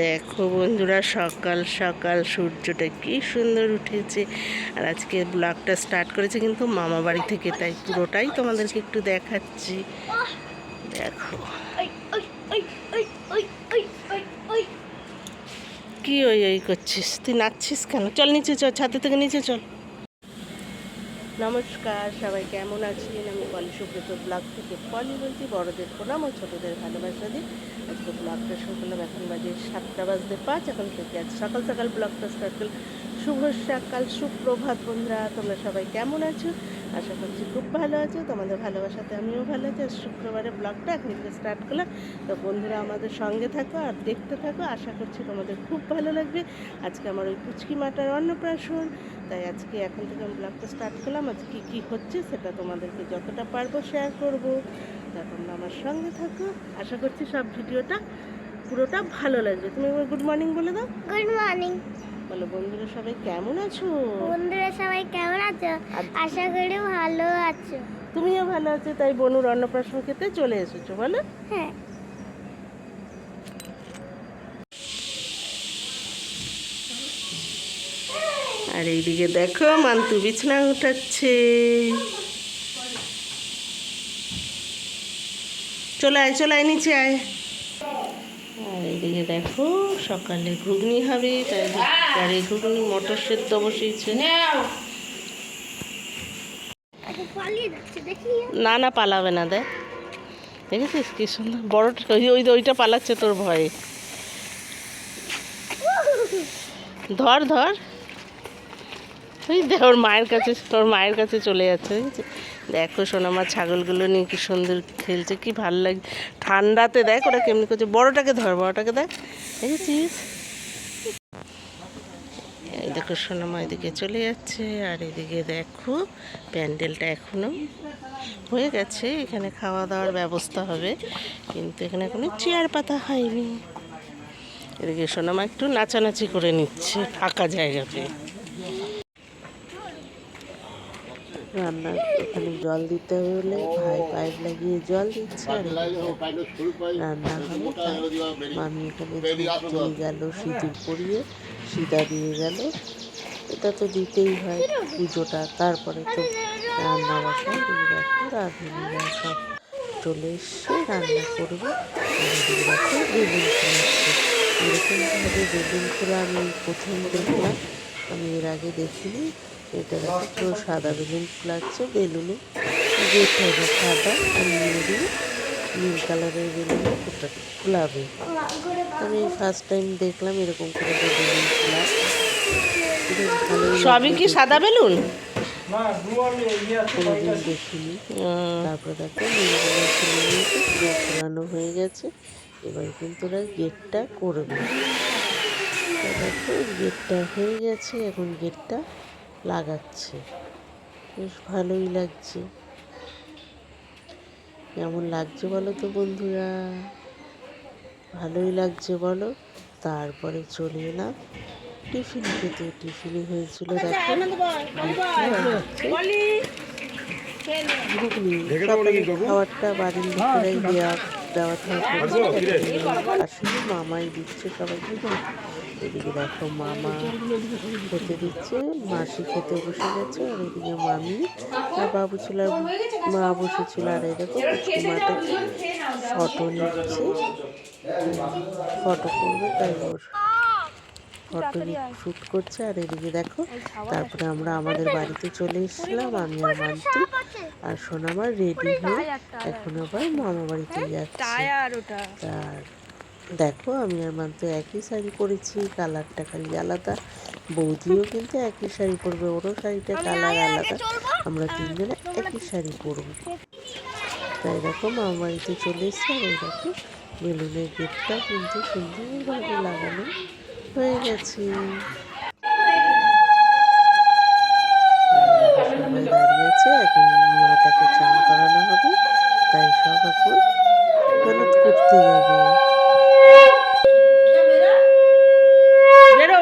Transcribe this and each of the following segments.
দেখো বন্ধুরা, সকাল সকাল সূর্যটা কি সুন্দর উঠেছে। আর আজকে ব্লগটা স্টার্ট করেছে কিন্তু মামা বাড়ি থেকে, তাই পুরোটাই তোমাদেরকে একটু দেখাচ্ছি। দেখো। কি ওই ওই করছিস? তুই নাচছিস কেন? চল নিচে চল, ছাদে থেকে নিচে চল। নমস্কার, সবাই কেমন আছেন? আমি পলি সুব্রত ব্লগ থেকে পলি বলছি, বড়দের প্রণাম ও ছোটোদের ভালোবাসা দিই আজকে ব্লগটা শুরু করলাম, এখন বাজে সাতটা বাজতে পাঁচ, এখন থেকে আজ সকাল সকাল ব্লগটা স্টার্ট করলাম। শুভ সকাল, সুপ্রভাত বন্ধুরা, তোমরা সবাই কেমন আছো? আশা করছি খুব ভালো আছো, তোমাদের ভালোবাসাতে আমিও ভালো আছি। আর শুক্রবারে ব্লগটা এখন থেকে স্টার্ট করলাম। তো বন্ধুরা, আমাদের সঙ্গে থাকো আর দেখতে থাকো। আশা করছি তোমাদের খুব ভালো লাগবে। আজকে আমার ওই পুচকি মাটার অন্নপ্রাশন। তাই আজকে এখন থেকে আমি ব্লগটা স্টার্ট করলাম। আজকে কী কী হচ্ছে সেটা তোমাদেরকে যতটা পারব শেয়ার করব। তা তোমরা আমার সঙ্গে থাকো। আশা করছি সব ভিডিওটা পুরোটা ভালো লাগবে। তুমি গুড মর্নিং বলে দাও। গুড মর্নিং বলো বন্ধুরা সবাই কেমন আছো? বন্ধুরা সবাই কেমন আছো? আশা করি ভালো আছো। তুমিও ভালো আছো তাই বনুর অন্নপ্রাশন খেতে চলে এসেছ বলো। হ্যাঁ। আর এইদিকে দেখো মান্তু বিছনা উঠাচ্ছে। চলে আয় চলে আয় নিচে আয়। আর এইদিকে দেখো সকালে ঘুগনি হবে তাই গাড়ি ঘুগনি মটর সেদ্ধ বসিয়েছে। না না পালাবে না দেখ। দেখেছিস কি সুন্দর? বড়টা ওই ওই ওইটা পালাচ্ছে তোর ভয়ে। ধর ধর। ওই দেখ ওর মায়ের কাছে তোর মায়ের কাছে চলে যাচ্ছে দেখেছিস? দেখো সোনামা ছাগলগুলো নিয়ে কি সুন্দর খেলছে, কি ভালো লাগছে ঠান্ডাতে দেখ ওরা কেমনি করছে। বড়টাকে ধর, বড়টাকে দেখ। দেখেছিস? এই দেখো সোনামা এদিকে চলে যাচ্ছে, আর এদিকে দেখো প্যান্ডেলটা এখনও হয়ে গেছে। এখানে খাওয়া দাওয়ার ব্যবস্থা হবে, কিন্তু এখানে এখনও চেয়ার পাতা হয়নি। এদিকে সোনামা একটু নাচানাচি করে নিচ্ছে, ফাঁকা জায়গা পেয়ে রান্না এখানে জল দিতে হলে ভাই পাইপ লাগিয়ে জল দিচ্ছে আর রান্না তাই মামি এখানে দিয়ে গেল, সিঁদুর পরিয়ে সিদা দিয়ে গেল। এটা তো দিতেই হয় পুজোটা, তারপরে তো রান্না বসায় দিয়ে দেখো রাঁধুনিরা সব চলে এসে রান্না করব। দেখো বেলুন এরকমভাবে বেলুন ফুলা আমি প্রথম দেখলাম, আমি এর আগে দেখিনি। এটা দেখো পুরো সাদা বেলুন ফুলাচ্ছে বেলুনে গেট হবে সাদা আর নীল দিয়ে নীল কালারের বেলুনে ফুটা ফুলাবে। আমি ফার্স্ট টাইম দেখলাম এরকম করে যে বেলুন ফুলা। সবই কি সাদা বেলুন? কোনোদিন দেখিনি। তারপরে দেখো পুরো হয়ে গেছে। এবার কিন্তু ওরা গেটটা করবে। তো দেখো গেটটা হয়ে গেছে এখন গেটটা লাগাচ্ছে। বেশ ভালোই লাগছে। কেমন লাগছে বলো তো বন্ধুরা? ভালোই লাগছে বলো। তারপরে চলে এলাম। টিফিন খেতে। টিফিনে হয়েছিল দেখো খাবারটা বাড়ির লোকেরাই দেওয়া দেওয়া থাকা করছে আসলে মামাই দিচ্ছে সবাইকে। এদিকে দেখো মামা খেতে দিচ্ছে মাসি খেতে বসে গেছে আর এদিকে মামি আর বাবু ছিল মা বসেছিল আর দেখো মাটা ফটো নিচ্ছে। ফটো করবে তাই ওর ফটো শ্যুট করছে আর এদিকে দেখো তারপরে আমরা আমাদের বাড়িতে চলে এসেছিলাম আমি আর মান্তি আর সোনামা রেডি হয়ে এখন আবার মামা বাড়িতে যাচ্ছে। ওটা। আর দেখো আমি আর মান্তু একই শাড়ি পরেছি কালারটা খালি আলাদা। বৌদিও কিন্তু একই শাড়ি পরবে ওরও শাড়িটা কালার আলাদা। আমরা তিনজনে একই শাড়ি পরবো। তাই দেখো মামা বাড়িতে চলে এসছে আর এই দেখো বেলুনের গেটটা কিন্তু সুন্দরভাবে লাগানো হয়ে গেছে। সবাই দাঁড়িয়ে আছে এখন মাটাকে চান করানো হবে তাই সব এখন করতে যাবে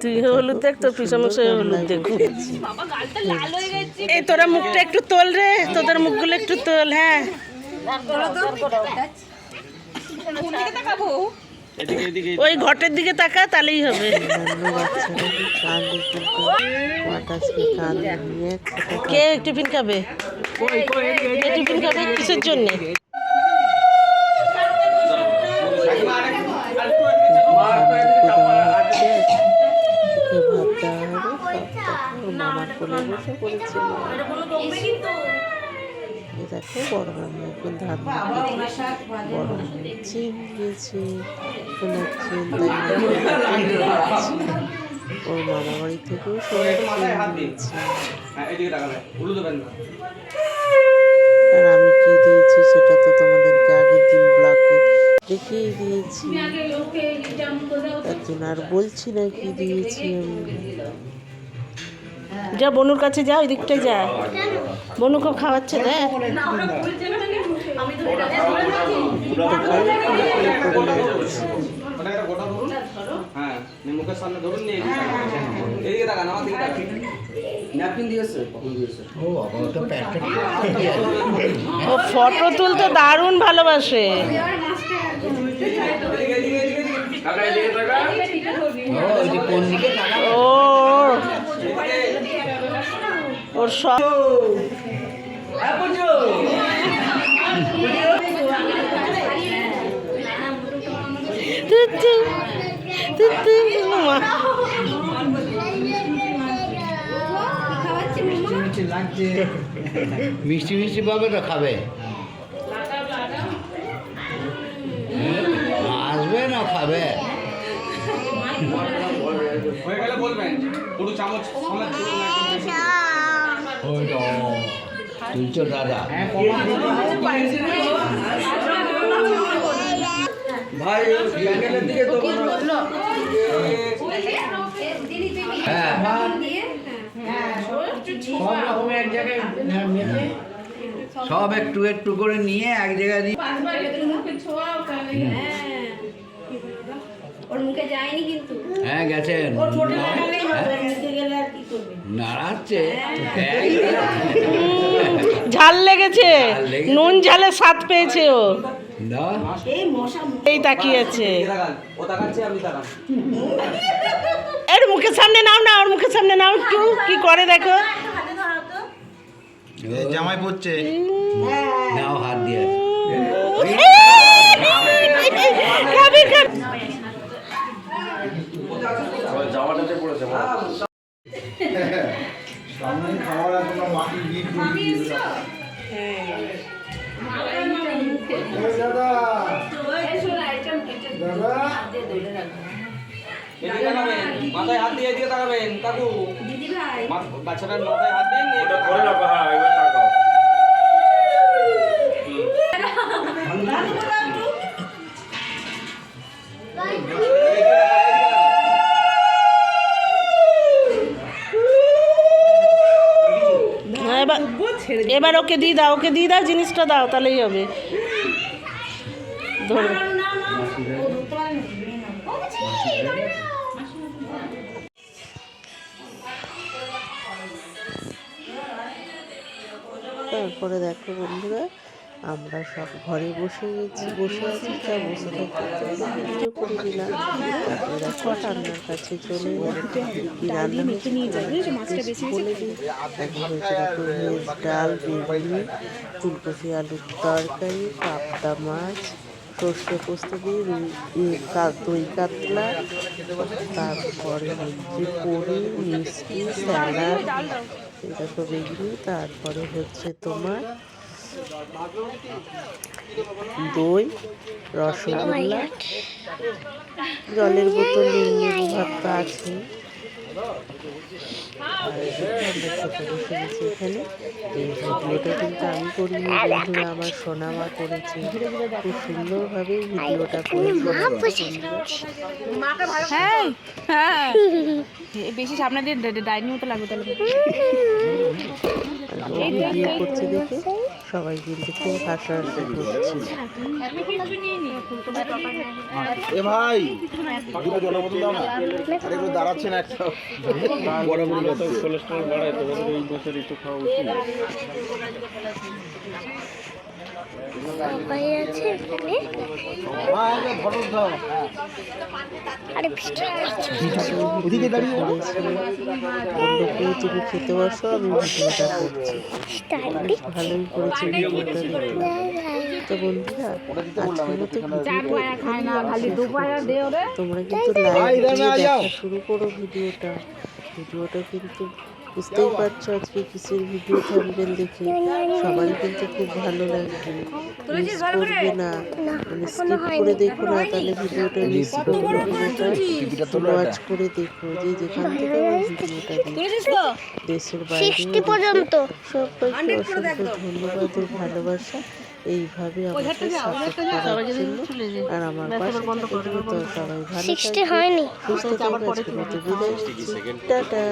তুই হলুদ দেখ তোর পিসামশাই হলুদ দেখু এই তোরা মুখটা একটু তোল রে তোদের মুখগুলো একটু তোল হ্যাঁ। ওই ঘটের দিকে তাকা তাহলেই হবে। কি টিফিন খাবে? কে টিফিন খাবে কিসের জন্য? হবে মামার কোলে বসে পড়েছিল। দেখো এখন ধান বড় মামি চেন সোনার চেন ওর মামা বাড়ি থেকেও হ্যাঁ আর আমি কি দিয়েছি সেটা তো তোমাদেরকে আগের দিন ব্লগে দেখিয়ে দিয়েছি। তার জন্য আর বলছি না কি দিয়েছি আমি। যা বনুর কাছে যা ওই দিকটায় যা। বনু খুব খাওয়াচ্ছে দেখ। হ্যাঁ মুখের সামনে ধরুন নিয়ে তাকান। আমার দিকে ও ফটো তুলতে দারুণ ভালোবাসে ও ওর সব। মিষ্টি মিষ্টি পাবে তো খাবে আসবে না খাবে হয়ে গেলে বলবেন পুরো চামচ ওই তো তুলছো দাদা ভাই প্যান্ডেলের দিকে তো হ্যাঁ সব রকমের এক জায়গায় সব একটু একটু করে নিয়ে এক জায়গায় নিয়ে ওর মুখে যায়নি কিন্তু হ্যাঁ গেছেন। নাড়াচ্ছে। ঝাল লেগেছে। নুন ঝালে স্বাদ পেয়েছে ও এই তাকিয়েছে এর মুখের সামনে নাও না ওর মুখের সামনে নাও একটু। কি করে দেখো? জামাই পড়ছে নাও হাত দিয়ে খাবে খাবে সামনে খাওয়ার আছে না মাটি গিট দাদা। মাথায় হাত দিয়ে দিয়ে তাকাবেন কাকু। দিদি বাচ্চাটার মাথায় হাত দিন এবার এবার ওকে দিয়ে দাও ওকে দিয়ে দাও জিনিসটা দাও তাহলেই হবে। ধরো। তারপরে দেখো বন্ধুরা আমরা সব ঘরে বসে গেছি বসে আছি তা বসে থাকতে করে দিলাম। তারপরে দেখো রান্নার কাছে চলে রান্না বলে দিই এখন হয়েছে দেখো ভেজ ডাল বেগুনি ফুলকপি আলুর তরকারি পাবদা মাছ সর্ষে পোস্ত দিয়ে দই কাতলা তারপরে হচ্ছে পনির মিষ্টি স্যালাড এটা তো বেগুনি তারপরে হচ্ছে তোমার দই রসগোল্লা জলের বোতল লেবু ভাত আছে। এখানে। এই ভিডিওটা কিন্তু আমি করিনি বন্ধুরা আমার করেছে। খুব সুন্দরভাবে ভিডিওটা বেশি সামনে দিয়ে ডাইনিং মতো লাগবে তাহলে। করছে দেখে। সবাই কিন্তু খুব হাসাহাসি করছে। এ ভাই দাঁড়াচ্ছে না একটা। বড় বড় কোলেস্ট্রল বাড়ায় তোমাদের এই বছর একটু খাওয়া উচিত। সবাই আছে এখানে। মা একটা ফটো দাও আরে ওদিকে দাঁড়িয়ে করেছে বলল কি তুমি খেতে বসো আমি ভিডিওটা করছি ভালোই করেছে ভিডিওটা দেখতে তো বন্ধুরা আজকের মতো তোমরা কিন্তু লাইক দিয়ে দেখা শুরু করো ভিডিওটা। ভিডিওটা কিন্তু বুঝতেই পারছ আজকে কিসের ভিডিও থাম্বেল দেখে? সবারই কিন্তু খুব ভালো লাগবে মিস করবে না। মানে স্কিপ করে দেখো না তাহলে ভিডিওটা মিস করবে ভিডিওটা ওয়াচ করে দেখো যে যেখান থেকে আমার ভিডিওটা দেখো দেশের বাইরে পর্যন্ত। সবাইকে অসংখ্য ধন্যবাদ ও ভালোবাসা। এইভাবে আমাকে সাপোর্ট করার জন্য আর আমার পাশে তো সবাই ভালো থাকবে হয়নি। সুস্থ থাকবে আজকের মতো বিদায়। টাটা।